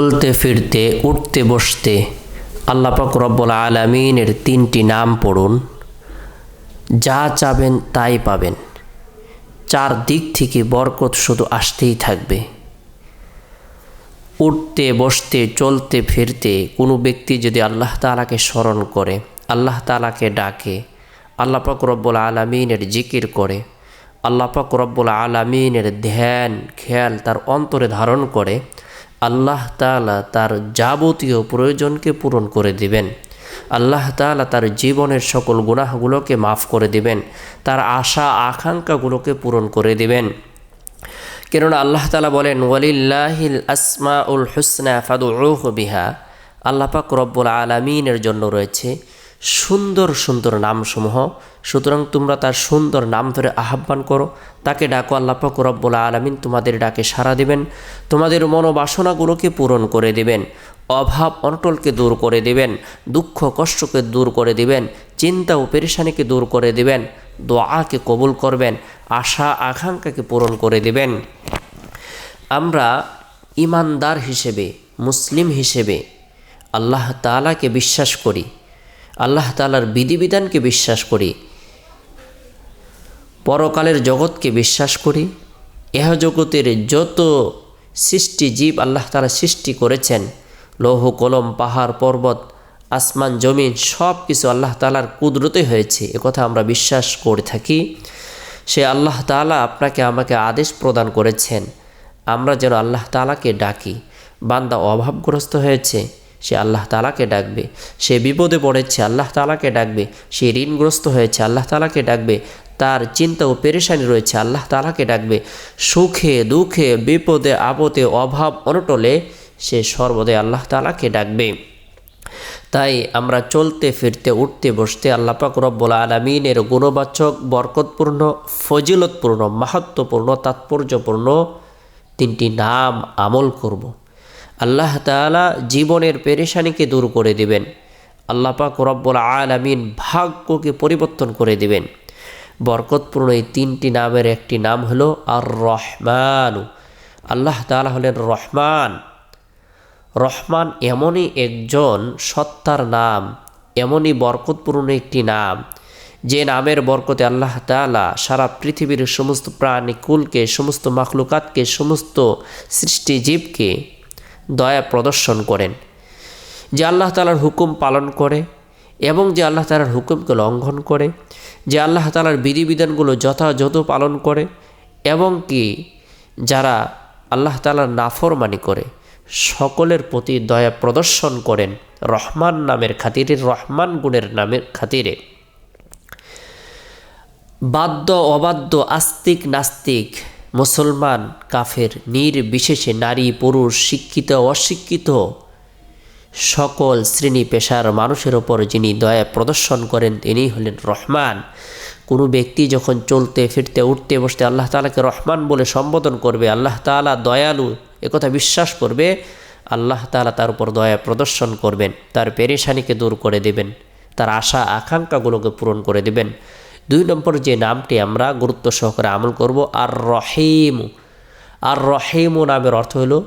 চলতে ফিরতে, উঠতে বসতে আল্লাহ পাক রব্বুল আলমিনের তিনটি নাম পড়ুন। যা চাবেন তাই পাবেন। চার দিক থেকে বরকত শুধু আসতেই থাকবে। উঠতে, বসতে, চলতে, ফিরতে কোনো ব্যক্তি যদি আল্লাহ তালাকে স্মরণ করে, আল্লাহ তালাকে ডাকে, আল্লাহ রব্বুল আলমিনের জিকির করে, আল্লাহ রব্বুল আলমিনের ধ্যান, খেয়াল তার অন্তরে ধারণ করে আল্লাহ তালা তার যাবতীয় প্রয়োজনকে পূরণ করে দিবেন। আল্লাহ তালা তার জীবনের সকল গুনাহগুলোকে মাফ করে দিবেন। তার আশা, আকাঙ্ক্ষাগুলোকে পূরণ করে দিবেন। কেননা আল্লাহ তালা বলেন, ওয়ালিল্লাহিল আসমা উল হুসনা ফাদুহ বিহা। আল্লাহ পাক রব্বুল আলমিনের জন্য রয়েছে সুন্দর সুন্দর নামসমূহ। সুতরাং তোমরা তার সুন্দর নাম ধরে আহ্বান করো। তাকে ডাকো, আল্লাহ পাক রব্বুল আলমিন তোমাদের ডাকে সাড়া দিবেন। তোমাদের মনোবাসনাগুলোকে পূরণ করে দিবেন। অভাব অনটলকে দূর করে দিবেন। দুঃখ কষ্টকে দূর করে দিবেন। চিন্তা ও পেরেশানিকে দূর করে দিবেন। দোয়াকে কবুল করবেন। আশা, আকাঙ্ক্ষাকে পূরণ করে দিবেন। আমরা ইমানদার হিসেবে, মুসলিম হিসেবে আল্লাহ তালাকে বিশ্বাস করি। আল্লাহ তালার বিধিবিধানকে বিশ্বাস করি, পরকালের জগৎকে বিশ্বাস করি এহ জগতের যত সৃষ্টি জীব আল্লাহ তালা সৃষ্টি করেছেন, লৌহ, কলম, পাহাড়, পর্বত, আসমান, জমিন সব কিছু আল্লাহ তালার কুদরতে হয়েছে একথা আমরা বিশ্বাস করে থাকি। সে আল্লাহ তালা আপনাকে আমাকে আদেশ প্রদান করেছেন, আমরা যেন আল্লাহ তালাকে ডাকি। বান্দা অভাবগ্রস্ত হয়েছে সে আল্লাহ তালাকে ডাকবে। সে বিপদে পড়েছে, আল্লাহ তালাকে ডাকবে। সে ঋণগ্রস্ত হয়েছে, আল্লাহ তালাকে ডাকবে। তার চিন্তা ও পেরেশানি রয়েছে, আল্লাহ তালাকে ডাকবে। সুখে, দুঃখে, বিপদে, আপদে, অভাব, অনটলে সে সর্বদাই আল্লাহ তালাকে ডাকবে। তাই আমরা চলতে, ফিরতে, উঠতে, বসতে আল্লাপাক রব্বুল আলমিনের গুণবাচক, বরকতপূর্ণ, ফজিলতপূর্ণ, মাহাত্মপূর্ণ, তাৎপর্যপূর্ণ তিনটি নাম আমল করব। আল্লাহ তালা জীবনের পেরেশানিকে দূর করে দিবেন। আল্লাহ পাক রব্বুল আলমিন ভাগ্যকে পরিবর্তন করে দিবেন। বরকতপূর্ণ এই তিনটি নামের একটি নাম হলো আর রহমানু আল্লাহ তালা হলেন রহমান। রহমান এমনই একজন সত্তার নাম, এমনই বরকতপূর্ণ একটি নাম, যে নামের বরকতে আল্লাহ তালা সারা পৃথিবীর সমস্ত প্রাণীকুলকে সমস্ত মাখলুকাতকে, সমস্ত সৃষ্টিজীবকে দয়া প্রদর্শন করেন। যে আল্লাহ তালার হুকুম পালন করে এবং যে আল্লাহ তালার হুকুমকে লঙ্ঘন করে, যে আল্লাহ তালার বিধিবিধানগুলো যথাযথ পালন করে এবং কি যারা আল্লাহ তালার নাফরমানি করে, সকলের প্রতি দয়া প্রদর্শন করেন রহমান নামের খাতিরে, রহমান গুণের নামের খাতিরে। বাদ্য, অবাদ্য, আস্তিক, নাস্তিক মুসলমান, কাফের, নির্বিশেষে নারী, পুরুষ, শিক্ষিত, অশিক্ষিত সকল শ্রেণি পেশার মানুষের ওপর যিনি দয়া প্রদর্শন করেন, তিনি হলেন রহমান। কোনো ব্যক্তি যখন চলতে, ফিরতে, উঠতে, বসতে আল্লাহ তালাকে রহমান বলে সম্বোধন করবে, আল্লাহ তালা দয়ালু, একথা বিশ্বাস করবে, আল্লাহ তালা তার উপর দয়া প্রদর্শন করবেন, তার পেরেশানিকে দূর করে দেবেন, তার আশা, আকাঙ্ক্ষাগুলোকে পূরণ করে দেবেন। দুই নম্বর যে নামটি আমরা গুরুত্ব সহকারে আমল করব আর রহিমু আর রহিমু নামের অর্থ হলো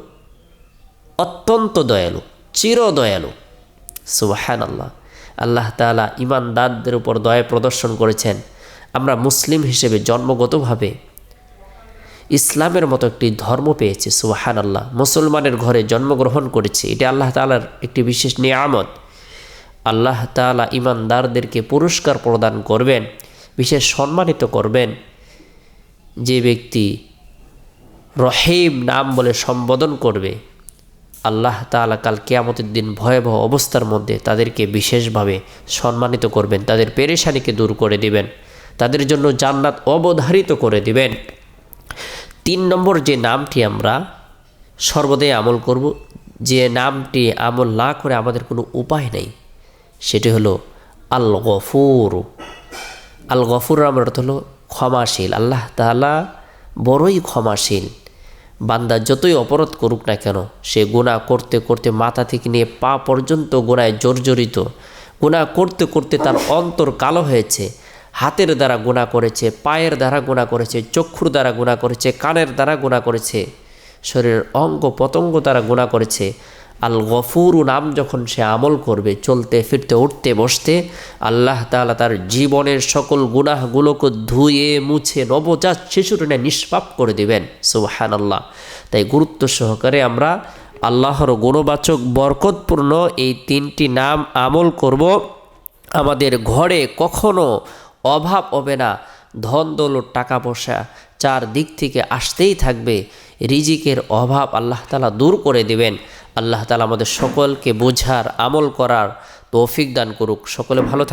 অত্যন্ত দয়ালু চির দয়ালু সুবাহান আল্লাহ আল্লাহ তালা ইমানদারদের উপর দয়া প্রদর্শন করেছেন। আমরা মুসলিম হিসেবে জন্মগতভাবে ইসলামের মতো একটি ধর্ম পেয়েছি সুবাহান আল্লাহ মুসলমানের ঘরে জন্মগ্রহণ করেছে, এটা আল্লাহ তালার একটি বিশেষ নিয়ামত। আল্লাহ তালা ইমানদারদেরকে পুরস্কার প্রদান করবেন। বিশেষ সম্মানিত করবেন। যে ব্যক্তি রহিম নাম বলে সম্বোধন করবে, আল্লাহ তালা কাল কেয়ামতের দিন ভয়াবহ অবস্থার মধ্যে তাদেরকে বিশেষভাবে সম্মানিত করবেন, তাদের পেরেশানিকে দূর করে দিবেন, তাদের জন্য জান্নাত অবধারিত করে দিবেন। তিন নম্বর যে নামটি আমরা সর্বদাই আমল করব, যে নামটি আমল না করে আমাদের কোনো উপায় নেই, সেটি হলো আল গফুর আল গফুর নামের অর্থ হলো ক্ষমাশীল। আল্লাহ তালা বড়ই ক্ষমাশীল। বান্দা যতই অপরাধ করুক না কেন, সে গুণা করতে করতে মাথা থেকে নিয়ে পা পর্যন্ত গোনায় জর্জরিত। গুণা করতে করতে তার অন্তর কালো হয়েছে। হাতের দ্বারা গুণা করেছে, পায়ের দ্বারা গুণা করেছে, চক্ষুর দ্বারা গুণা করেছে, কানের দ্বারা গুণা করেছে, শরীরের অঙ্গ পতঙ্গ দ্বারা গুণা করেছে। আল গফুরু নাম যখন সে আমল করবে, চলতে, ফিরতে, উঠতে, বসতে, আল্লাহ তাআলা তার জীবনের সকল গুনাহগুলোকে ধুয়ে, মুছে, নবজাত শিশুটিনে নিষ্পাপ করে দিবেন। সুবাহান আল্লাহ তাই গুরুত্ব সহকারে আমরা আল্লাহর গুণবাচক, বরকতপূর্ণ এই তিনটি নাম আমল করব। আমাদের ঘরে কখনো অভাব হবে না। ধন দৌলত টাকা পয়সা চার দিক থেকে আসতেই থাকবে। রিজিকের অভাব আল্লাহ তালা দূর করে দিবেন। আল্লাহ তালা আমাদের সকলকে বোঝার আমল করার তৌফিক দান করুক। সকলে ভালো